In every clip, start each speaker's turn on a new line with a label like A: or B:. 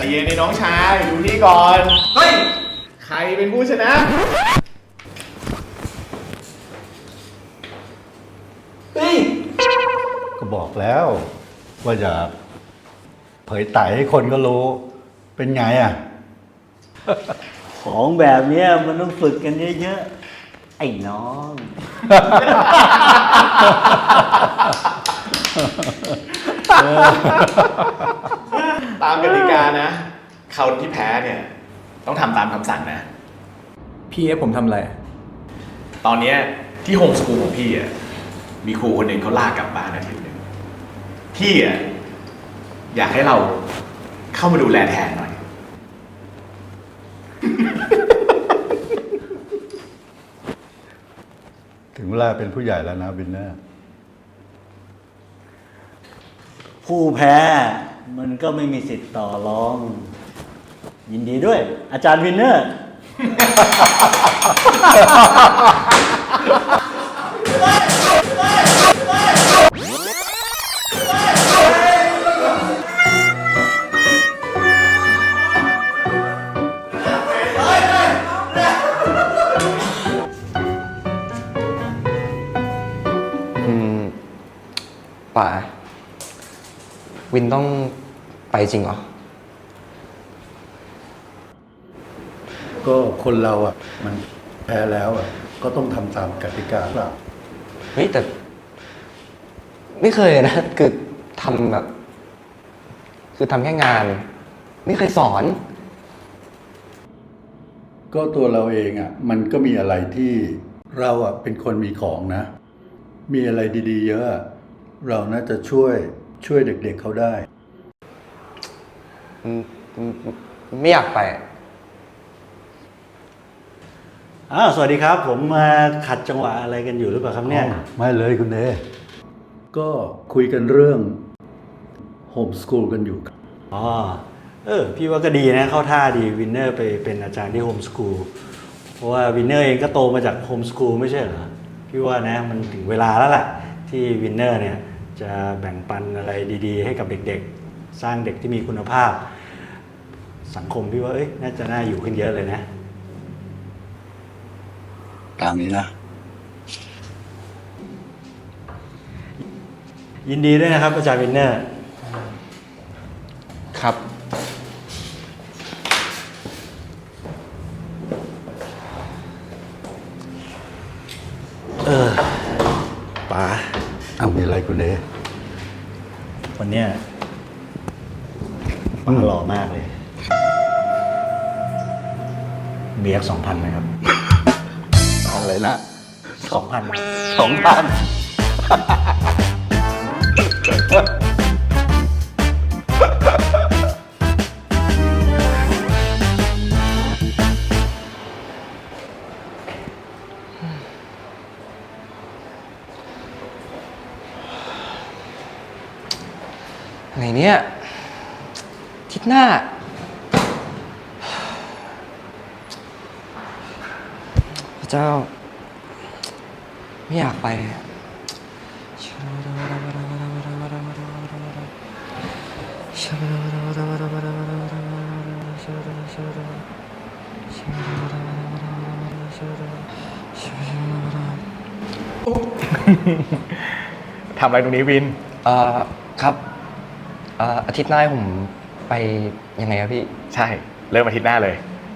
A: แต่เย็นในน้องชายดูนี่ก่อน เฮ้ย ใครเป็นผู้ชนะ เฮ้ย
B: ก็บอกแล้ว ว่าอย่าเผยไตให้คนก็รู้ เป็นไงอะ
C: ของแบบเนี้ยมันต้องฝึกกันเยอะๆ ไอ้น้อง
A: ตามกติกานะเขาที่แพ้เนี่ย ต้องทำตามคำสั่งนะ
D: พี่ให้ผมทำอะไร
A: ตอนเนี้ยที่โฮมสกูลของพี่อะมีครูคนหนึ่งเขาลากกลับบ้านอาทิตย์หนึ่งพี่อะอยากให้เราเข้ามาดูแลแทนหน่อย
B: ถึงเวลาเป็นผู้ใหญ่แล้วนะวินเนอร์
C: ผู้แพ้ มันก็ไม่มีสิทธิ์ต่อรอง ยินดีด้วย อาจารย์วินเนอร์
E: อืม ป่า วินต้อง ไปจริงเหรอ
B: ก็คนเราอะ มันแพ้แล้วอะ ก็ต้องทำตามกติกาเปล่า
E: เฮ้ยแต่ ไม่เคยนะ คือทำแบบ คือทำแค่งาน ไม่เคยสอน
B: ก็ตัวเราเองอะ มันก็มีอะไรที่เราอะเป็นคนมีของนะ มีอะไรดี ๆ เยอะอะเราน่าจะช่วยช่วยเด็ก ๆเขาได้
E: อืมอืม ไม่อยากไป
C: อ้าวสวัสดีครับ ผมมาขัดจังหวะอะไรกันอยู่หรือเปล่าครับเนี่ย
B: ไม่เลยคุณเดก็คุยกันเรื่องโฮมส o ูลกันอยู่ครับ
C: อ๋อ เออ พี่ว่าก็ดีนะ เข้าท่าดีวินเนอร์ไปเป็นอาจารย์ที่โฮมส o ูลเพราะว่าวินเนอร์เองก็โตมาจากโฮมส o ูลไม่ใช่เหรอ พี่ว่านะมันถึงเวลาแล้วแหละที่วินเนอร์เนี่ยจะแบ่งปันอะไรดี ๆ ให้กับเด็กๆ สร้างเด็กที่มีคุณภาพ สังคมพี่ว่าเอ้ยน่าจะน่าอยู่ขึ้นเยอะเลยนะ
B: ตามนี้นะ
C: ยินดีด้วยนะครับ อาจารย์วินเนอร์
E: ครับ
C: ป๋า
B: อ้าวมีอะไรคุณเด
C: วันเนี้ย ป๋าหล่อมากเลยเบียกสองพันไหมครับ
B: อะไรนะ
C: สองพัน
B: สองพัน
E: อาทิศหน้า พระเจ้า ไม่อยากไป
A: ทำอะไรตรงนี้วิน
E: เอ่อ ครับ เอ่ออาทิตย์หน้าให้ผม ไปยังไงครับพี่
A: ใช่ เริ่มอาทิตย์หน้าเลย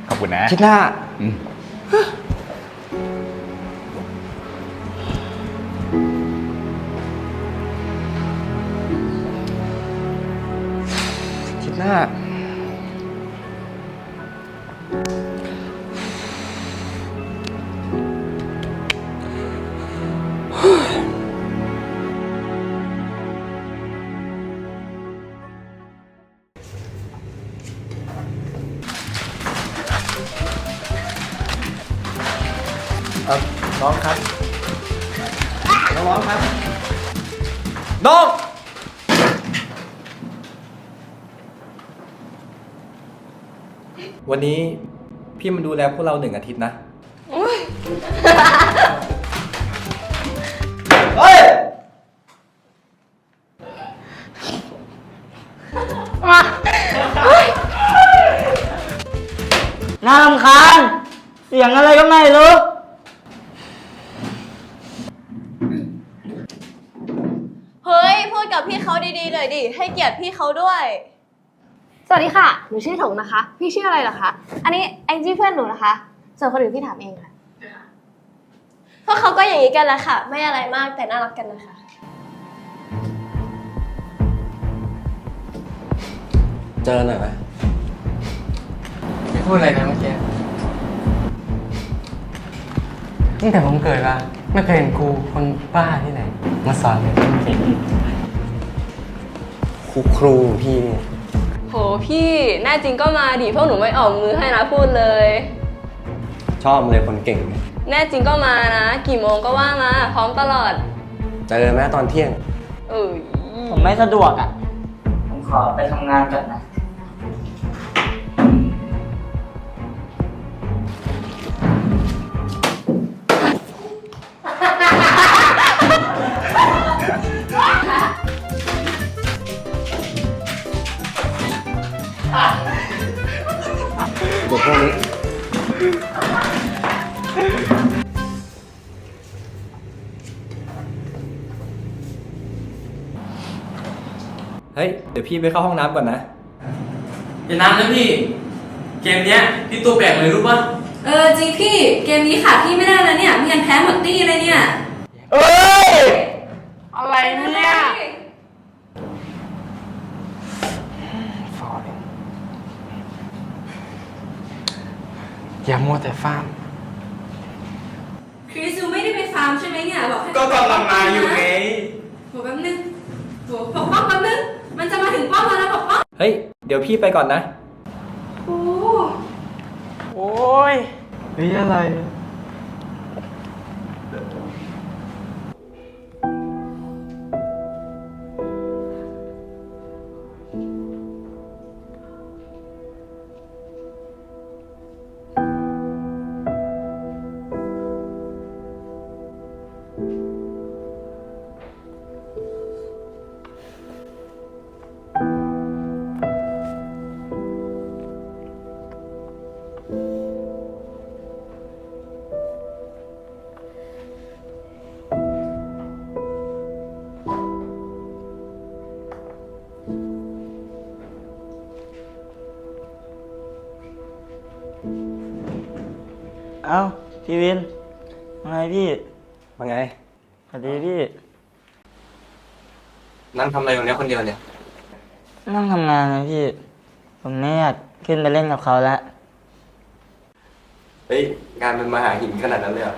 A: ขอบคุณนะ
E: อาทิตย์หน้า
B: อืม
E: น้
D: องครับน้องๆครับ น้อง วันนี้พี่มาดูแลพวกเราหนึ่งอาทิตย์นะ เฮ้ย
F: น่ารำคาญเสียงอะไรก็ไม่รู้
G: เฮ้ย พูดกับพี่เขา ดีๆหน่อยดิ ให้เกียรติพี่เขาด้วย
H: สวัสดีค่ะ หนูชื่อถงนะคะ พี่ชื่ออะไรเหรอคะ อันนี้แองจี้เพื่อนหนูนะคะ ส่วนคนอื่นพี่ถามเองค่ะ
G: พวกเขาก็อย่างนี้กันแหละค่ะ ไม่อะไรมากแต่น่ารักกันนะคะ
E: เจอหน่อยไหม
F: พูดอะไรนะเมื่อกี้
E: ตั้งแต่ผมเกิดมาไม่เคยเห็นครูคนบ้าที่ไหน มาสอนเลยเก่ง ครูครูพี่เนี่ย
G: โหพี่แน่จริงก็มาดิพวกหนูไม่ออกมือให้นะพูดเลย
E: ชอบเลยคนเก่งเนี่ย
G: แน่จริงก็มานะ กี่โมงก็ว่ามา พร้อมตลอด
E: เจอแม้ตอนเที่ยง
G: เออ
F: ผมไม่สะดวกอะ ผมขอไปทำงานก่อนนะ
E: เฮ้
D: ย เดี๋ยวพี่ไปเข้าห้องน้ำก่อนนะ
I: อย่านานนะพี่ เกมเนี้ยพี่ตัวแปลกเลยรู้ปะ
G: เออจริงพี่เกมนี้ขาดพี่ไม่ได้นะเนี่ยไม่งั้นแพ้หมดตี้เลยเนี่ย
F: เอ้ย อะไรเนี่ย
E: อย่ามัวแต่ฟาร์ม
G: คริสยูไม่ได้ไปฟาร์มใช่ไหมเนี่ยบอกให้
I: ก็กำลังมาอยู่ไง
G: โหแป๊บนึงโหปกป้องแป๊บนึง มันจะมาถึงป้อมแล้วนะปกป้อง
D: เฮ้ย เดี๋ยวพี่ไปก่อนนะ
G: โอ้
F: โอ้ย
E: เฮ้ยอะไร
F: เอ้าพี่วินว่าไงพี่
E: ว่าไง
F: สวัสดีพี่
E: นั่งทำอะไรตรงนี้คนเดียวเนี่ย
F: นั่งทำงานนะพี่ ผมไม่อยากขึ้นไปเล่นกับเขาแล้ว
E: เฮ้ย งานมันมาหาหินขนาดนั้นเลยเหรอ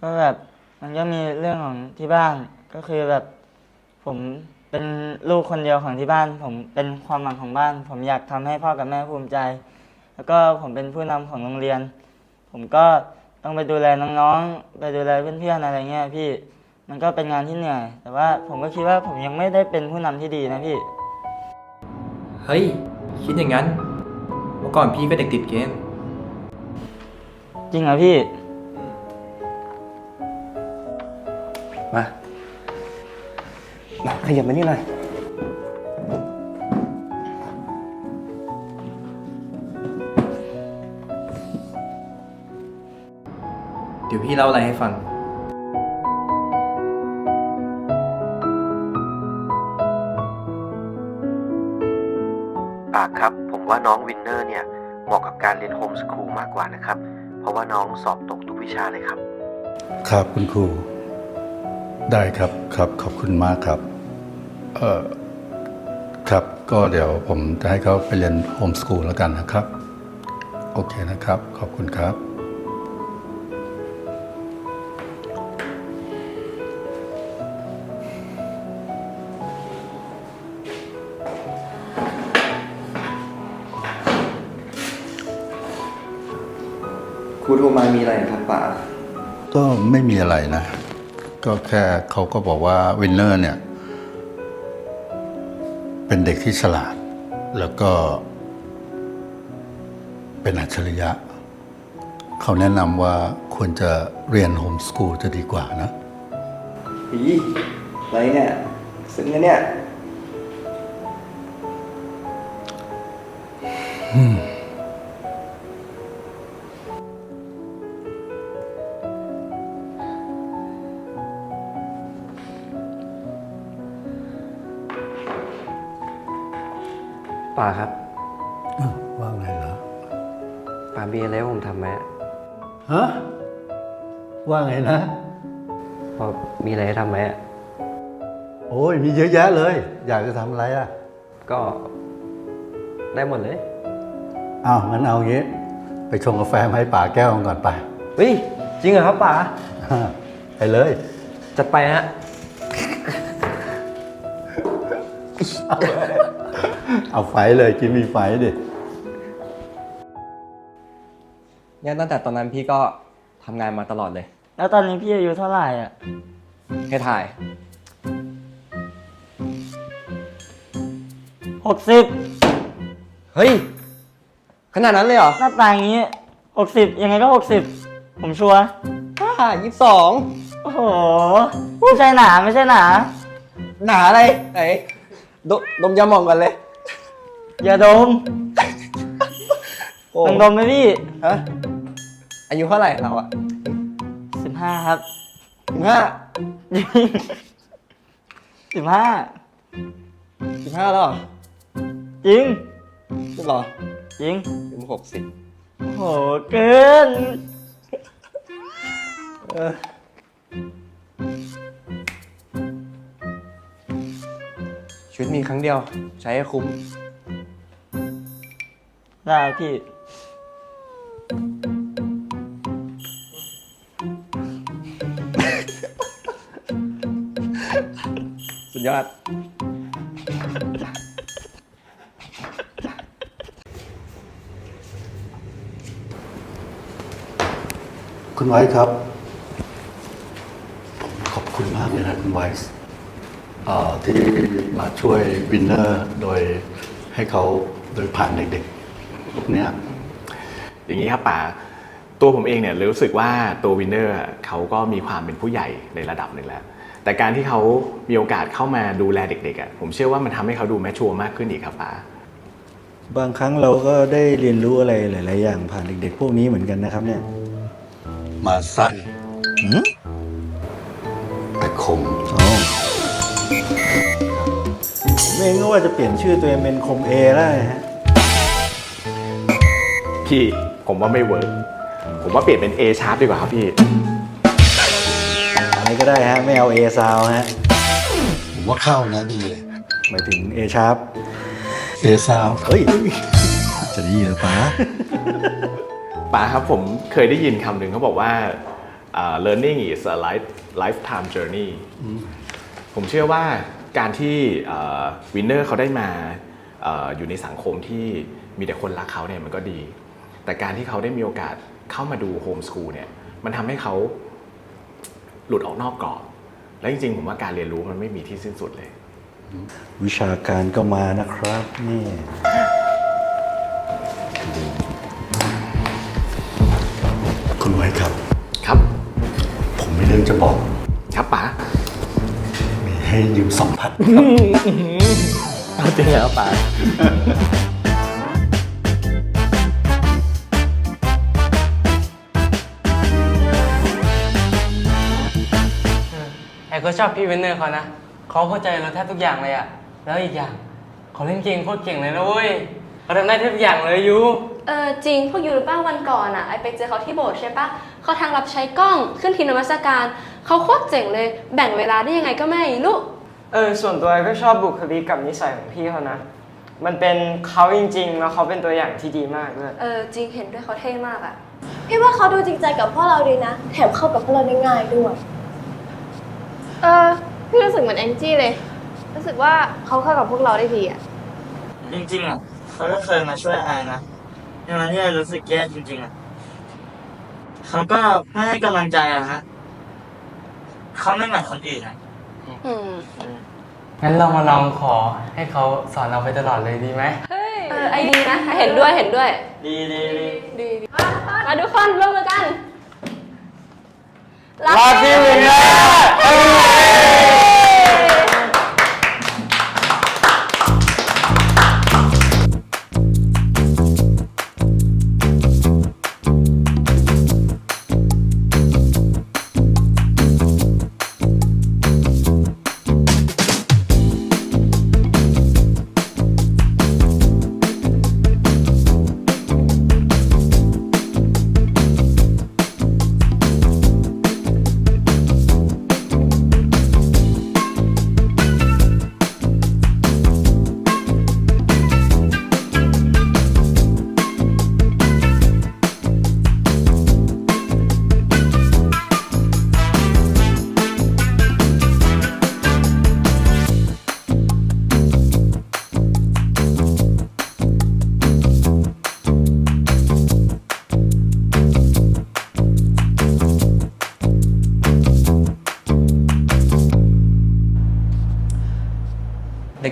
F: ก็แบบมันก็มีเรื่องของที่บ้าน ก็คือแบบ ผมเป็นลูกคนเดียวของที่บ้าน ผมเป็นความหวังของบ้าน ผมอยากทำให้พ่อกับแม่ภูมิใจ แล้วก็ผมเป็นผู้นำของโรงเรียน ผมก็ต้องไปดูแลน้องๆ ไปดูแลเพื่อนๆอะไรเงี้ยพี่ มันก็เป็นงานที่เหนื่อย แต่ว่าผมก็คิดว่าผมยังไม่ได้เป็นผู้นำที่ดีนะพี่
D: เฮ้ย คิดอย่างนั้น เมื่อก่อนพี่ก็เด็กติดเกม
F: จริงเหรอพี่
E: มามาขยับมานี่หน่อย
D: ยวพี่เล่าอะไรให้ฟัง
J: ปากครับ ผมว่าน้องวินเนอร์เนี่ย เหมาะกับการเรียนโฮมสคูลมากกว่านะครับ เพราะว่าน้องสอบตกทุกวิชาเลยครับ
B: ครับคุณครู ได้ครับครับขอบคุณมากครับ เออครับ ก็เดี๋ยวผมจะให้เขาไปเรียนโฮมสคูลแล้วกันนะครับ โอเคนะครับ ขอบคุณครับ
E: ครูโทรมามีอะไรครับป๋า
B: ก็ไม่มีอะไรนะ ก็แค่เขาก็บอกว่าวินเนอร์เนี่ย เป็นเด็กที่ฉลาด แล้วก็ เป็นอัจฉริยะ เขาแนะนำว่าควรจะเรียนโฮมสกูลจะดีกว่านะ
E: อีอะไรเนี่ยซึ้งนะเนี่ย
J: ป่าครับ
B: ว่าไงเหรอ
J: ป่ามีอะไรให้ผมทำไหม
B: ฮะว่าไงนะ
J: พอมีอะไรให้ทำไหม
B: โอ้ยมีเยอะแยะเลย อยากจะทำอะไรอะ
J: ก็ได้หมดเลย
B: อ้าวงั้นเอางี้ ไปชงกาแฟมาให้ป่าแก้วก่อนไป
J: เฮ้ยจริงเหรอครับป่า
B: ไปเลย
J: จัดไปฮะ
B: เอาไฟเลยกินมีไฟดิ
J: งั้นตั้งแต่ตอนนั้นพี่ก็ทำงานมาตลอดเลย
F: แล้วตอนนี้พี่อายุเท่าไหร่อะ
J: ให้ถ่าย
F: หกสิบ
J: เฮ้ย ขนาดนั้นเลยเหรอ
F: หน้าตาอย่างนี้หกสิบยังไงก็หกสิบผมชัวร์
J: อ่ายี่สิบสอง
F: โอ้โห ไม่ใช่หนาไม่ใช่หนา
J: หนาอะไรไหนดดมยาหมองกันเลย
F: อย่าดม
J: โอ้
F: ลองดมไหมพี่
J: ฮะอายุเท่าไหร่เราอะ
F: สิบห้าครับ
J: สิบห้า
F: สิบห้า
J: สิบห้าแล้วเหรอ
F: จริง
J: จริงเหรอ
F: จริง
J: สิบหกสิบ
F: โอ้โหเกิน
J: ชีวิตมีครั้งเดียว ใช้ให้คุ้ม
F: ได้พี่
J: สุดยอด
B: คุณไวท์ครับผมขอบคุณมากเลยนะคุณไวท์เอ่อที่มาช่วยวินเนอร์โดยให้เขาโดยผ่านเด็กๆ พวกเนี้ย
A: อย่างนี้ครับป๋าตัวผมเองเนี่ยรู้สึกว่าตัววินเนอร์เขาก็มีความเป็นผู้ใหญ่ในระดับหนึ่งแล้ว แต่การที่เขามีโอกาสเข้ามาดูแลเด็กๆอะผมเชื่อว่ามันทำให้เขาดูแมชชัวร์มากขึ้นอีกครับป๋า
C: บางครั้งเราก็ได้เรียนรู้อะไรหลาย ๆ อย่างผ่านเด็ก ๆ พวกนี้เหมือนกันนะครับเนี่ย
B: มาสั้นแต่คม
C: อ๋อผมเองก็ว่าจะเปลี่ยนชื่อตัวเองเป็นคมเอแล้วนะฮะ
A: พี่ผมว่าไม่เวิร์กผมว่าเปลี่ยนเป็น A sharp ดีกว่าครับพี่
C: อะไรก็ได้ฮะ ไม่เอาเอซาวฮะ
B: ผมว่าเข้านะดีเลย
C: หมายถึงเอชาร์ป
B: เอซาว
C: เฮ้ย จะดีเหรอป้า
A: ป๋าครับผมเคยได้ยินคำหนึ่งเขาบอกว่าอ่า learning is a life lifetime journey ผมเชื่อว่าการที่วินเนอร์เขาได้มาเอออยู่ในสังคมที่มีแต่คนรักเขาเนี่ยมันก็ดี แต่การที่เขาได้มีโอกาสเข้ามาดูโฮมส o ูลเนี่ยมันทำให้เขาหลุดออกนอกกรอบ และจริงๆ ผมว่าการเรียนรู้มันไม่มีที่สิ้นสุดเลย
C: วิชาการก็มานะครับนี่
B: คุณไวท์ครับ
A: ครับ
B: ผมมีเรื่องจะบอก
A: ครับป๋า
B: มีให้ยืมสองพัน
A: เอาจริงเหรอป๋า
I: ก็ชอบพี่เวนเนอร์เขานะเขาเข้าใจเราแทบทุกอย่างเลยอะแล้วอีกอย่างเขาเล่นเก่งโคตรเก่งเลยนะเว้ยเขาทำได้ทุกอย่างเลยยู
H: เออจริงพวกยูรู้ป่ะวันก่อนอะไอไปเจอเขาที่โบสถ์ใช่ปะเขาทางรับใช้กล้องขึ้นทีมนมัสการเขาโคตรเจ๋งเลย แบ่งเวลาได้ยังไงก็ไม่รู้
K: เออส่วนตัวก็ชอบบุคลิกกับนิสัยของพี่เขานะ มันเป็นเขาจริงๆ แล้วเขาเป็นตัวอย่างที่ดีมากด้วย
H: เออจริงเห็นด้วยเขาเท่มากอะ
L: พี่ว่าเขาดูจริงใจกับพวกเราดีนะ แถมเข้ากับพวกเราได้ง่ายด้วย
H: เออพี่รู้สึกเหมือนแองจี้เลย รู้สึกว่าเขาเข้ากับพวกเราได้ดีอะ
F: จริงๆอะเขาก็เคยมาช่วยไอายนะในวันที่ไอรู้สึกแย่จริงๆอะเขาก็ไม่ให้กำลังใจอะฮะเขาไม่เหมือนคนอื่นอะ
H: อืม
I: งั้นเรามาลองขอให้เขาสอนเราไปตลอดเลยดีไหม
H: เออไอดีนะ เห็นด้วยเห็นด้วย
F: ดีดีดี
H: ดีดีมาทุกคนร่วมมือกัน
I: รักพี่วินเนอร์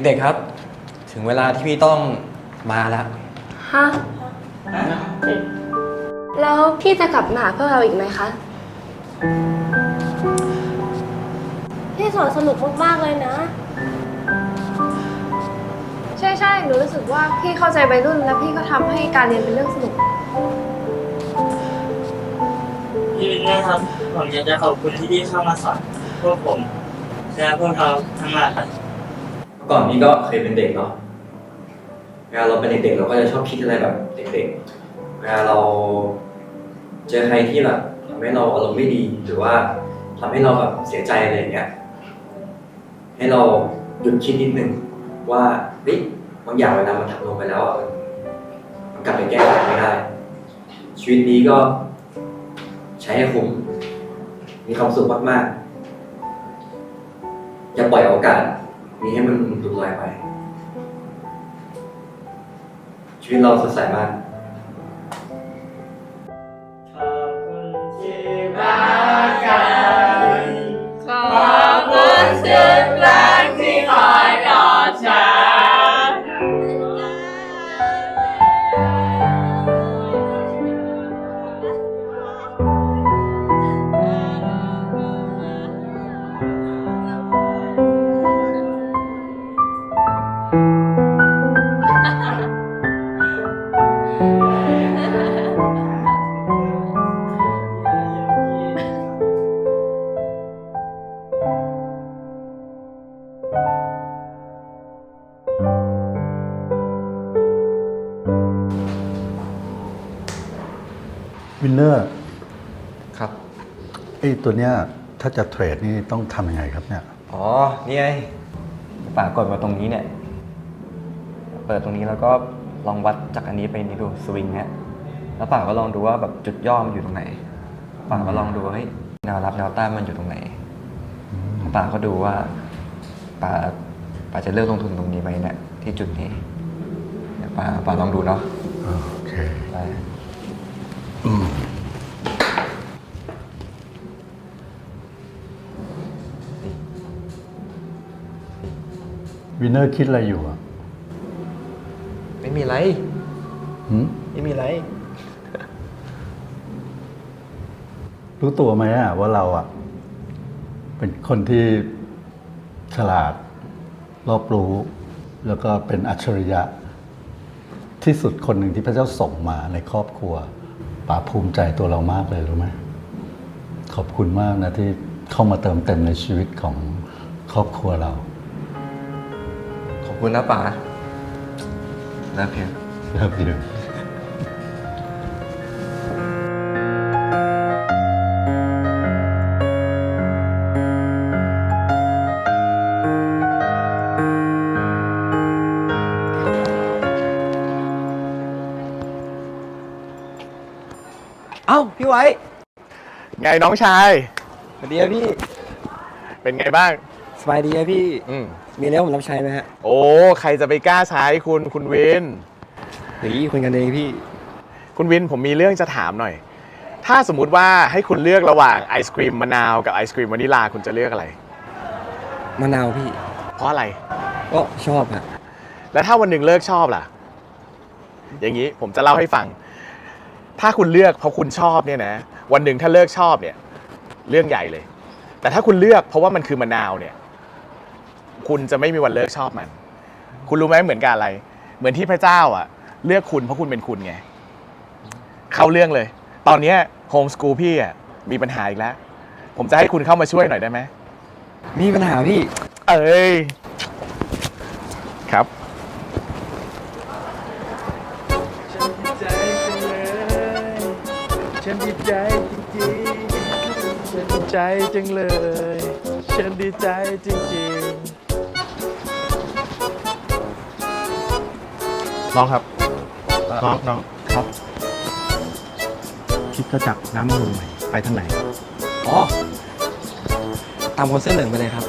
E: เด็กๆครับ ถึงเวลาที่พี่ต้องมาแล้ว
H: ฮะ แล้วพี่จะกลับมาหาพวกเราอีกไหมคะ
L: พี่สอนสนุกมากๆเลยนะ
M: ใช่ใช่หนูรู้สึกว่าพี่เข้าใจวัยรุ่น และพี่ก็ทำให้การเรียนเป็นเรื่องสนุก
F: พี่วินเนอร์ครับผมอยากจะขอบคุณที่พี่เข้ามาสอนพวกผมและพวกเราทั้งหลาย
D: ก่อนนี้ก็เคยเป็นเด็กเนาะเวลาเราเป็นเด็กๆเราก็จะชอบคิดอะไรแบบเด็กๆเวลาเราเจอใครที่แบบทำให้เราอารมณ์ไม่ดีหรือว่าทำให้เราแบบเสียใจอะไรอย่างเงี้ย ให้เราหยุดคิดนิดนึงว่าเฮ้ยบางอย่างเวลามันทำลงไปแล้วมันกลับไปแก้ไขไม่ได้ ชีวิตนี้ก็ใช้ให้คุ้มมีความสุขมากๆอย่าปล่อยโอกาส นี้ให้มันหลุดลอยไป ชีวิตเราสดใสมาก
B: ตัวเนี้ยถ้าจะเทรดนี่ต้องทำยังไงครับเนี่ย
E: อ๋อ นี่ไงป่ากดมาตรงนี้เนี่ย เปิดตรงนี้แล้วก็ลองวัดจากอันนี้ไปนี้ดูสวิงเนี่ยแล้วป่าก็ลองดูว่าแบบจุดย่อมันอยู่ตรงไหนป่าก็ลองดูว่าเฮ้ยแนวรับแนวต้านมันอยู่ตรงไหนป่าก็ดูว่าป่าป่าจะเลือกลงทุนตรงนี้ไหมเนี่ยที่จุดนี้เดี๋ยวป่าป่าลองดูเนาะ
B: โอเค
E: ได้
B: วินเนอร์คิดอะไรอยู่อะ
E: ไม่มีไร
B: หืม
E: ไม่มีไร
B: รู้ตัวไหมอะว่าเราอะ เป็นคนที่ฉลาด รอบรู้ แล้วก็เป็นอัจฉริยะ ที่สุดคนหนึ่งที่พระเจ้าส่งมาในครอบครัวป๋าภูมิใจตัวเรามากเลยรู้ไหมขอบคุณมากนะที่เข้ามาเติมเต็มในชีวิตของครอบครัวเรา
E: ขอบ คุณนะป่าแล้วเพียง
B: Love you
E: เอ้า พี่ไว้
A: ไงน้องชาย
E: สวัสดีครับพี่
A: เป็นไงบ้าง
E: สบายดีครับพี่
A: อืม
E: มีแล้วผมรับใช้ไหมฮะ
A: โอ้ใครจะไปกล้าใช้คุณคุณวิน
E: หรือคุยกันเองพี่
A: คุณวินผมมีเรื่องจะถามหน่อย ถ้าสมมุติว่าให้คุณเลือกระหว่างไอศครีมมะนาวกับไอศครีมวานิลาคุณจะเลือกอะไร
E: มะนาวพี่
A: เพราะอะไร
E: ก็ชอบฮะ
A: แล้วถ้าวันหนึ่งเลิกชอบล่ะ อย่างนี้ผมจะเล่าให้ฟัง ถ้าคุณเลือกเพราะคุณชอบเนี่ยนะ วันหนึ่งถ้าเลิกชอบเนี่ย เรื่องใหญ่เลย แต่ถ้าคุณเลือกเพราะว่ามันคือมะนาวเนี่ย คุณจะไม่มีวันเลิกชอบมัน คุณรู้ไหมเหมือนกับอะไร เหมือนที่พระเจ้าอะ เลือกคุณเพราะคุณเป็นคุณไง เข้าเรื่องเลย ตอนเนี้โฮมสกูลพี่อะมีปัญหาอีกแล้ว ผมจะให้คุณเข้ามาช่วยหน่อยได้ไหม
E: มีปัญหาพี่
A: เอ้ย ครับ
N: ฉันดีใจจริงๆ ฉันดีใจจังเลย ฉันดีใจจริงๆ
O: น้องครับน้องน้องครับคิดจะจับน้ำมันใหม่ไปทางไหน
E: อ๋อตามคนเสื้อเหลืองไปเลยครับ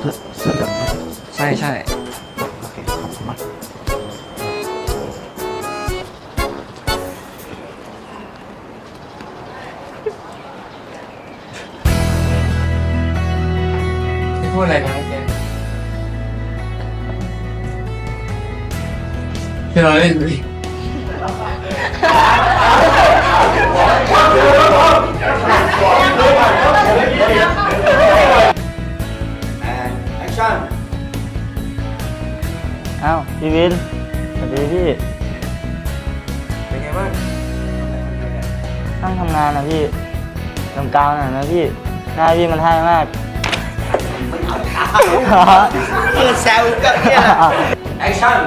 O: เสื้อเสื้อเหลือง
E: ใช่ใช่
O: โอเคขอบคุณมาก
I: ไม่พูดอะไรนะ เมื่อกี้คือเราเล่นดิ
C: แอคชั่น
F: อ้าวพี่วินสวัสดีพี่
E: เป็นไงบ้าง
F: นั่งทำงานนะพี่ตรงกลางน่อยนะพี่หน้าพี่มันให้มาก
C: เปิดแซวกับเนี่ยแอคชั่น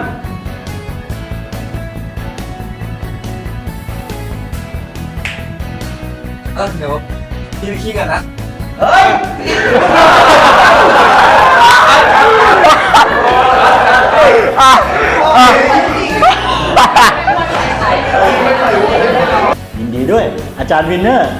E: เออเดี๋ยวพี่ไปขี้กันนะ
C: ยินดีด้วย อาจารย์วินเนอร์